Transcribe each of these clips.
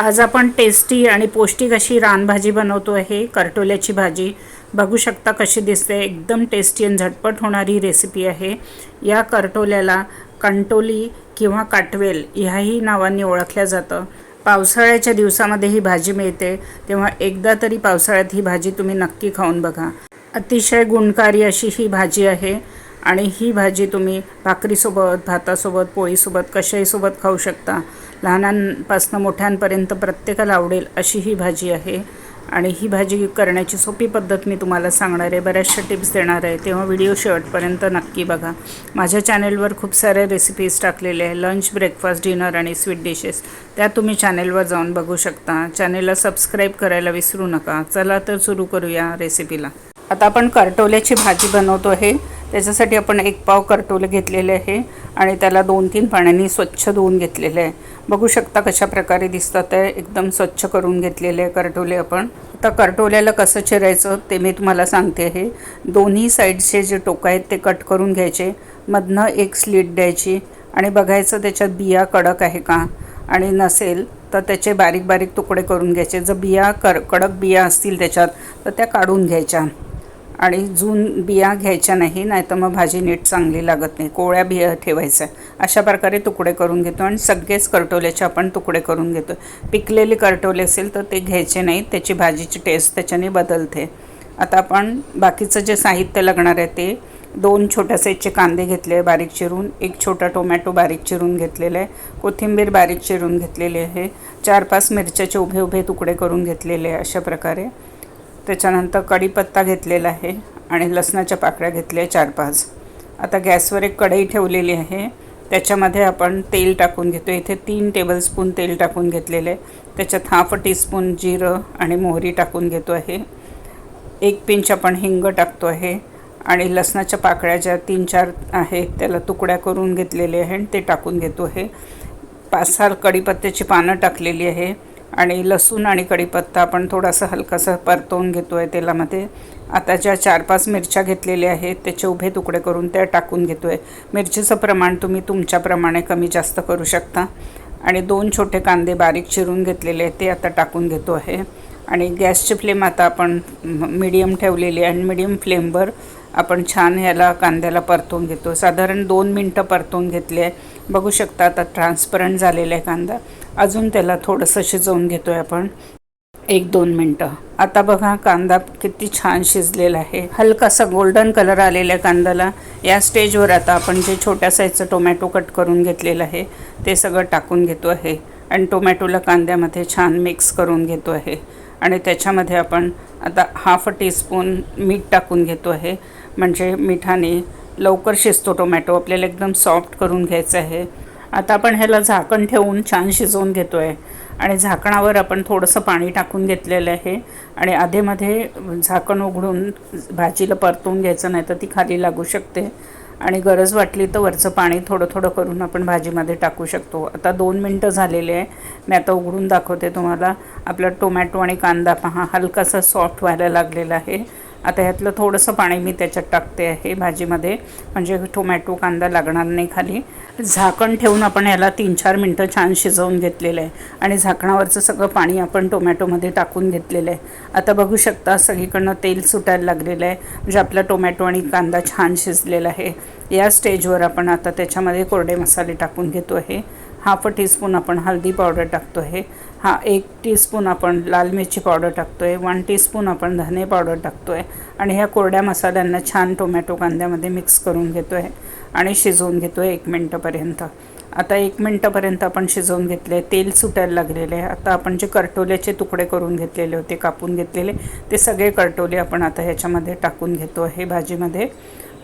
आज आपण टेस्टी आणि पौष्टिक अशी रानभाजी बनवतो आहे करटोल्याची भाजी. बघू शकता कशी दिसते. एकदम टेस्टी आणि झटपट होणारी रेसिपी आहे. या करटोल्याला कंटोली किंवा काटवेल ह्याही नावांनी ओळखल्या जातं. पावसाळ्याच्या दिवसामध्ये ही भाजी मिळते. तेव्हा एकदा तरी पावसाळ्यात ही भाजी तुम्ही नक्की खाऊन बघा. अतिशय गुणकारी अशी ही भाजी आहे. आणि ही भाजी तुम्ही भाकरीसोबत भातासोबत पोळीसोबत कशाही खाऊ शकता. लहानांपासून मोठ्यांपर्यंत प्रत्येकाला आवडेल अशी ही भाजी आहे. आणि ही भाजी करण्याची सोपी पद्धत मी तुम्हाला सांगणार आहे. बऱ्याचशा टिप्स देणार आहे. तेव्हा व्हिडिओ शेवटपर्यंत नक्की बघा. माझ्या चॅनेलवर खूप साऱ्या रेसिपीज टाकलेल्या आहे लंच ब्रेकफास्ट डिनर आणि स्वीट डिशेस त्या तुम्ही चॅनेलवर जाऊन बघू शकता. चॅनेलला सबस्क्राईब करायला विसरू नका. चला तर सुरू करूया रेसिपीला आता आपण करटोल्याची भाजी बनवतो आहे. त्याच्यासाठी आपण एक पाव करटोले घेतलेले आहे आणि त्याला दोन तीन पाण्याने स्वच्छ धुवून घेतलेले आहे. बघू शकता कशा प्रकारे दिसतात आहे एकदम स्वच्छ करून घेतलेले आहे करटोले आपण. आता करटोल्याला कसं चिरायचं ते मी तुम्हाला सांगते आहे. दोन्ही साईडचे जे टोकं आहेत ते कट करून घ्यायचे. मधनं एक स्लीट द्यायची. आणि बघायचं त्याच्यात बिया कडक आहे का? आणि नसेल तर त्याचे बारीक बारीक तुकडे करून घ्यायचे. जर बिया कर कडक बिया असतील त्याच्यात तर त्या काढून घ्यायच्या. आणि जून बिया घ्यायच्या नाही नाहीतर मग भाजी नीट चांगली लागत नाही. कोवळ्या बिया ठेवायच्या. अशा प्रकारे तुकडे करून घेतो आणि सगळेच करटोल्याचे आपण तुकडे करून घेतो. पिकलेले करटोले असेल तर ते घ्यायचे नाही त्याची भाजीची टेस्ट त्याच्याने बदलते. आता आपण बाकीचं जे साहित्य लागणार आहे ते दोन छोट्या साईजचे कांदे घेतले बारीक चिरून एक छोटा टोमॅटो बारीक चिरून घेतलेला आहे कोथिंबीर बारीक चिरून घेतलेली आहे चार पाच मिरच्याचे उभे उभे तुकडे करून घेतलेले आहे अशा प्रकारे. त्याच्यानंतर कढीपत्ता घेतलेला आहे आणि लसणाच्या पाकळ्या घेतल्या चार पाच आता गॅसवर एक कढई ठेवलेली आहे. त्याच्यामध्ये आपण तेल टाकून घेतो इथे तीन टेबलस्पून तेल टाकून घेतलेले त्याच्यात हाफ टीस्पून जिरं आणि मोहरी टाकून घेतो आहे. एक पिंच आपण हिंग टाकतो आहे. आणि लसणाच्या पाकळ्या ज्या तीन चार आहेत त्याला तुकड्या करून घेतलेले आहे आणि ते टाकून घेतो आहे. पाच सहा कढीपत्त्याची पानं टाकलेली आहे. आणि लसूण आणि कढीपत्ता आपण थोडासा हलकासा परतवून घेतो आहे तेलामध्ये. आता ज्या चार पाच मिरच्या घेतलेल्या आहेत त्याचे उभे तुकडे करून त्या टाकून घेतो आहे मिरचीचं प्रमाण तुम्ही तुमच्याप्रमाणे कमी जास्त करू शकता. आणि दोन छोटे कांदे बारीक चिरून घेतलेले आहेत ते आता टाकून घेतो आहे. आणि गॅसची फ्लेम आता आपण मिडियम ठेवलेली आहे आणि मिडियम फ्लेमवर आपण छान ह्याला कांद्याला परतवून घेतो साधारण दोन मिनटं परतवून घेतले आहे. बघू शकता आता ट्रान्सपरंट झालेला आहे कांदा. अजून त्याला थोडंसं शिजवून घेतो आहे आपण. एक दोन मिनटं. आता बघा कांदा किती छान शिजलेला आहे. हलकासा गोल्डन कलर आलेल्या कांद्याला या स्टेजवर आता आपण जे छोट्या साईजचं टोमॅटो कट करून घेतलेलं आहे ते सगळं टाकून घेतो आहे. आणि टोमॅटोला कांद्यामध्ये छान मिक्स करून घेतो आहे. आणि त्याच्यामध्ये आपण आता हाफ टीस्पून मीठ टाकून घेतो आहे. म्हणजे मिठाने लवकर शिजतो टोमॅटो आपल्याला एकदम सॉफ्ट करून घ्यायचं आहे. आता आपण ह्याला झाकण ठेवून छान शिजवून घेतो आहे आणि झाकणावर आपण थोडंसं पाणी टाकून घेतलेलं आहे. आणि आधेमध्ये झाकण उघडून भाजीला परतवून घ्यायचं नाही तर ती खाली लागू शकते. आणि गरज वाटली तर वरचं पाणी थोडं थोडं करून आपण भाजीमध्ये टाकू शकतो. आता दोन मिनटं झालेले आहे. मी आता उघडून दाखवते तुम्हाला. आपला टोमॅटो आणि कांदा पहा. हलकासा सॉफ्ट व्हायला लागलेला आहे. आता ह्यातलं थोडंसं पाणी मी त्याच्यात टाकते आहे भाजीमध्ये. म्हणजे टोमॅटो कांदा लागणार नाही खाली. झाकण ठेवून आपण याला तीन चार मिनटं छान शिजवून घेतलेलं आहे. आणि झाकणावरचं सगळं पाणी आपण टोमॅटोमध्ये टाकून घेतलेलं आहे. आता बघू शकता सगळीकडनं तेल सुटायला लागलेलं आहे. म्हणजे आपला टोमॅटो आणि कांदा छान शिजलेला आहे. या स्टेजवर आपण आता त्याच्यामध्ये कोरडे मसाले टाकून घेतो आहे. हाफ टीस्पून आपण हळदी पावडर टाकतो आहे. हा एक टीस्पून आपण लाल मिरची पावडर टाकतो आहे वन टीस्पून आपण धने पावडर टाकतो आहे आणि ह्या कोरड्या मसाल्यांना छान टोमॅटो कांद्यामध्ये मिक्स करून घेतो आहे आणि शिजवून घेतो आहे एक मिनटापर्यंत. आता एक मिनटापर्यंत आपण शिजवून घेतले तेल सुटायला लागलेले आहे. आता आपण जे करटोल्याचे तुकडे करून घेतलेले होते कापून घेतलेले ते सगळे करटोले आपण आता ह्याच्यामध्ये टाकून घेतो आहे भाजीमध्ये.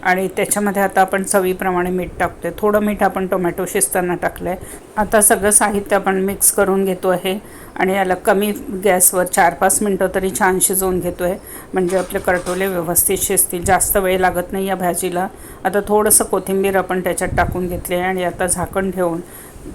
आणि त्याच्यामध्ये आता आपण चवीप्रमाणे मीठ टाकतो आहे थोडं मीठ आपण टोमॅटो शिजताना टाकलं आहे आता सगळं साहित्य आपण मिक्स करून घेतो आहे. आणि याला कमी गॅसवर चार पाच मिनटं तरी छान शिजवून घेतो आहे म्हणजे आपले करटोले व्यवस्थित शिजतील. जास्त वेळ लागत नाही या भाजीला. आता थोडंसं कोथिंबीर आपण त्याच्यात टाकून घेतले आहे. आणि आता झाकण ठेवून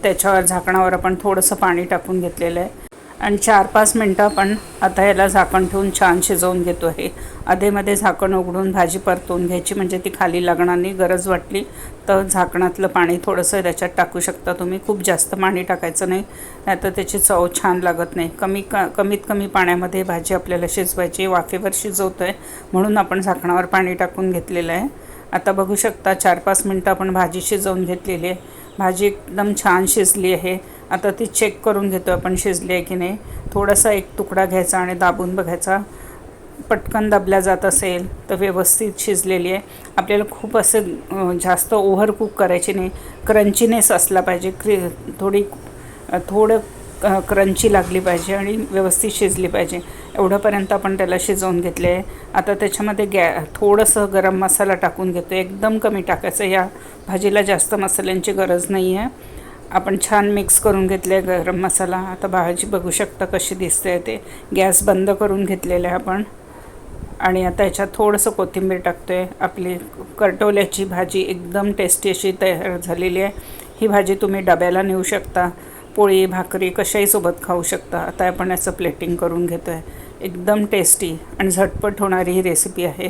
त्याच्यावर झाकणावर आपण थोडंसं पाणी टाकून घेतलेलं आहे. आणि चार पाच मिनटं आपण आता याला झाकण ठेवून छान शिजवून घेतो आहे अधेमध्ये झाकण उघडून भाजी परतवून घ्यायची म्हणजे ती खाली लागणार नाही गरज वाटली तर झाकणातलं पाणी थोडंसं त्याच्यात टाकू शकता तुम्ही. खूप जास्त पाणी टाकायचं नाही नाहीतर त्याची चव छान लागत नाही. कमी क कमीत कमी पाण्यामध्ये भाजी आपल्याला शिजवायची वाफेवर शिजवतो आहे म्हणून आपण झाकणावर पाणी टाकून घेतलेलं आहे. आता बघू शकता चार पाच मिनटं आपण भाजी शिजवून घेतलेली आहे. भाजी एकदम छान शिजली आहे. आता ती चेक करून घेतो आपण शिजली आहे की नाही. थोडासा एक तुकडा घ्यायचा आणि दाबून बघायचा. पटकन दाबल्या जात असेल तर व्यवस्थित शिजलेली आहे. आपल्याला खूप असं जास्त ओव्हर कुक करायची नाही. क्रंचीनेस असला पाहिजे. क्रि थोडी थोडं क्रंची लागली पाहिजे आणि व्यवस्थित शिजली पाहिजे. एवढंपर्यंत आपण त्याला शिजवून घेतले आहे. आता त्याच्यामध्ये गॅ थोडंसं गरम मसाला टाकून घेतो एकदम कमी टाकायचं. या भाजीला जास्त मसाल्यांची गरज नाही आहे आपण छान मिक्स करून घेतले आहे गरम मसाला. आता भाजी बघू शकता कशी दिसते ते. गॅस बंद करून घेतलेलं आहे आपण. आणि आता याच्यात थोडंसं कोथिंबीर टाकतो आहे आपली करटोल्याची भाजी एकदम टेस्टी अशी तयार झालेली आहे. ही भाजी तुम्ही डब्याला नेऊ शकता. पोळी भाकरी कशाही सोबत खाऊ शकता. आता आपण याचं प्लेटिंग करून घेतो आहे एकदम टेस्टी आणि झटपट होणारी ही रेसिपी आहे.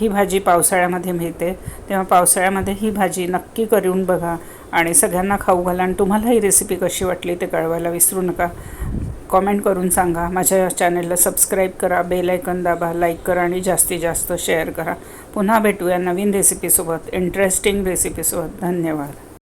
ही भाजी पावसाळ्यामध्ये मिळते. तेव्हा पावसाळ्यामध्ये ही भाजी नक्की करून बघा आणि सगळ्यांना खाऊ घाला आणि तुम्हाला ही रेसिपी कशी वाटली ते कळवायला विसरू नका. कॉमेंट करून सांगा. माझ्या चॅनलला सबस्क्राईब करा बेल आयकन दाबा लाईक करा आणि जास्तीत जास्त शेअर करा. पुन्हा भेटूया नवीन रेसिपीसोबत इंटरेस्टिंग रेसिपीसोबत धन्यवाद.